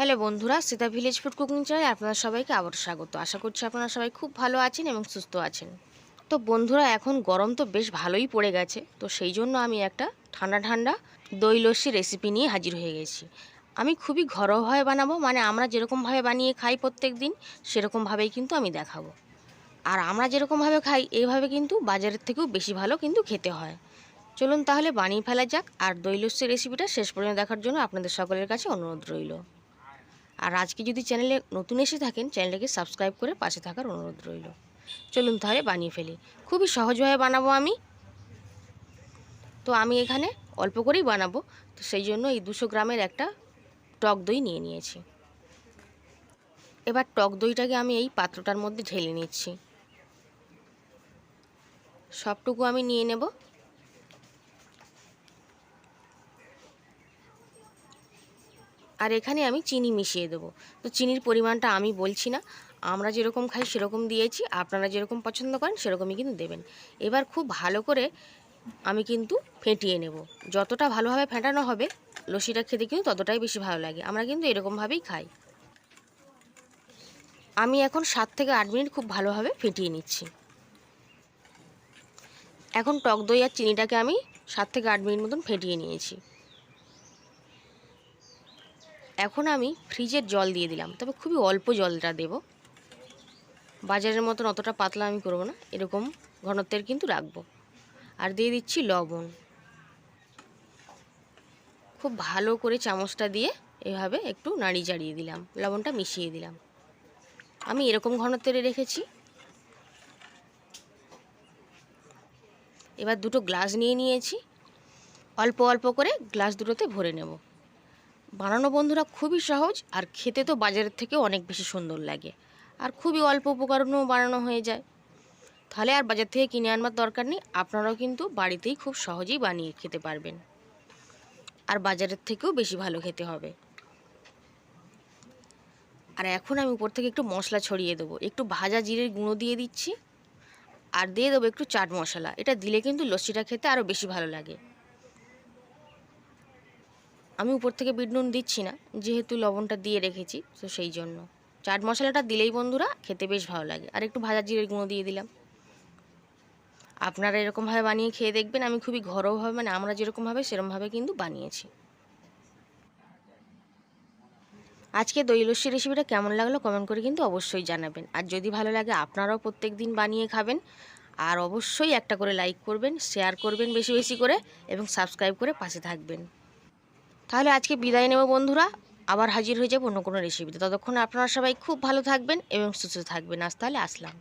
Hello বন্ধুরা, Sita village food cooking চ্যানেলে আপনারা সবাইকে আবার স্বাগত। আশা করছি আপনারা সবাই খুব ভালো আছেন এবং সুস্থ আছেন। তো বন্ধুরা, এখন গরম তো বেশ ভালোই পড়ে গেছে, তো সেই জন্য আমি একটা ঠান্ডা ঠান্ডা দই লস্যি রেসিপি নিয়ে হাজির হয়ে গেছি। আমি খুবই ঘরোয়াভাবে বানাবো মানে আমরা যেরকমভাবে বানিয়ে খাই প্রত্যেক দিন সেরকমভাবেই কিন্তু আমি দেখাবো। আর আমরা যেরকমভাবে খাই, এইভাবে কিন্তু বাজারের থেকেও বেশি ভালো কিন্তু খেতে হয়। চলুন তাহলে বানিয়ে ফেলা যাক, আর দই লস্যি রেসিপিটা শেষ পর্যন্ত দেখার জন্য আপনাদের সকলের কাছে অনুরোধ রইল। আর আজকে যদি চ্যানেলে নতুন এসে থাকেন, চ্যানেলটাকে সাবস্ক্রাইব করে পাশে থাকার অনুরোধ রইল। চলুন তাহলে বানিয়ে ফেলি। খুবই সহজভাবে বানাবো আমি। তো আমি এখানে অল্প করেই বানাবো। তো সেই জন্য এই দুশো গ্রামের একটা টক দই নিয়ে নিয়েছি। এবার টক দইটাকে আমি এই পাত্রটার মধ্যে ঢেলে নিচ্ছি। সবটুকু আমি নিয়ে নেব। আর এখানে আমি চিনি মিশিয়ে দেবো। তো চিনির পরিমাণটা আমি বলছি না। আমরা যেরকম খাই সেরকম দিয়েছি, আপনারা যেরকম পছন্দ করেন সেরকমই কিন্তু দেবেন। এবার খুব ভালো করে আমি কিন্তু ফেটিয়ে নেব। যতটা ভালোভাবে ফেটানো হবে, লস্যিটা খেতে কিন্তু ততটাই বেশি ভালো লাগে। আমরা কিন্তু এরকমভাবেই খাই। আমি এখন সাত থেকে আট মিনিট খুব ভালোভাবে ফেটিয়ে নিচ্ছি। এখন টক দই আর চিনিটাকে আমি সাত থেকে আট মিনিট মতন ফেটিয়ে নিয়েছি। এখন আমি ফ্রিজের জল দিয়ে দিলাম। তবে খুবই অল্প জলটা দেব। বাজারের মতন অতটা পাতলা আমি করব না। এরকম ঘনত্বের কিন্তু রাখব। আর দিয়ে দিচ্ছি লবণ। খুব ভালো করে চামচটা দিয়ে এভাবে একটু নাড়ি চাড়িয়ে দিলাম। লবণটা মিশিয়ে দিলাম। আমি এরকম ঘনত্বের রেখেছি। এবার দুটো গ্লাস নিয়ে নিয়েছি। অল্প অল্প করে গ্লাস দুটোতে ভরে নেব। বানানো বন্ধুরা খুবই সহজ আর খেতে তো বাজারের থেকে অনেক বেশি সুন্দর লাগে। আর খুবই অল্প উপকরণও বানানো হয়ে যায়। তাহলে আর বাজার থেকে কিনে আনবার দরকার নেই, আপনারাও কিন্তু বাড়িতেই খুব সহজেই বানিয়ে খেতে পারবেন। আর বাজারের থেকেও বেশি ভালো খেতে হবে। আর এখন আমি উপর থেকে একটু মশলা ছড়িয়ে দেবো। একটু ভাজা জিরের গুঁড়ো দিয়ে দিচ্ছি। আর দিয়ে দেবো একটু চাট মশলা। এটা দিলে কিন্তু লস্যিটা খেতে আরও বেশি ভালো লাগে। আমি উপর থেকে বিট নুন দিচ্ছি না, যেহেতু লবণটা দিয়ে রেখেছি, তো সেই জন্য। চাট মশলাটা দিলেই বন্ধুরা খেতে বেশ ভালো লাগে। আর একটু ভাজা জিরের গুঁড়ো দিয়ে দিলাম। আপনারা এরকমভাবে বানিয়ে খেয়ে দেখবেন, আমি খুবই ঘরোয়াভাবে মানে আমরা যেরকমভাবে সেরকমভাবে কিন্তু বানিয়েছি। আজকে দই লস্যি রেসিপিটা কেমন লাগল কমেন্ট করে কিন্তু অবশ্যই জানাবেন। আর যদি ভালো লাগে, আপনারাও প্রত্যেক দিন বানিয়ে খাবেন। আর অবশ্যই একটা করে লাইক করবেন শেয়ার করবেন বেশি বেশি করে, এবং সাবস্ক্রাইব করে পাশে থাকবেন। তাহলে আজকে বিদায় নেব বন্ধুরা। আবার হাজির হয়ে যাব অন্য কোনো রেসিপিতে ততক্ষণ আপনারা সবাই খুব ভালো থাকবেন এবং সুস্থ থাকবেন। আজ তাহলে আসলাম।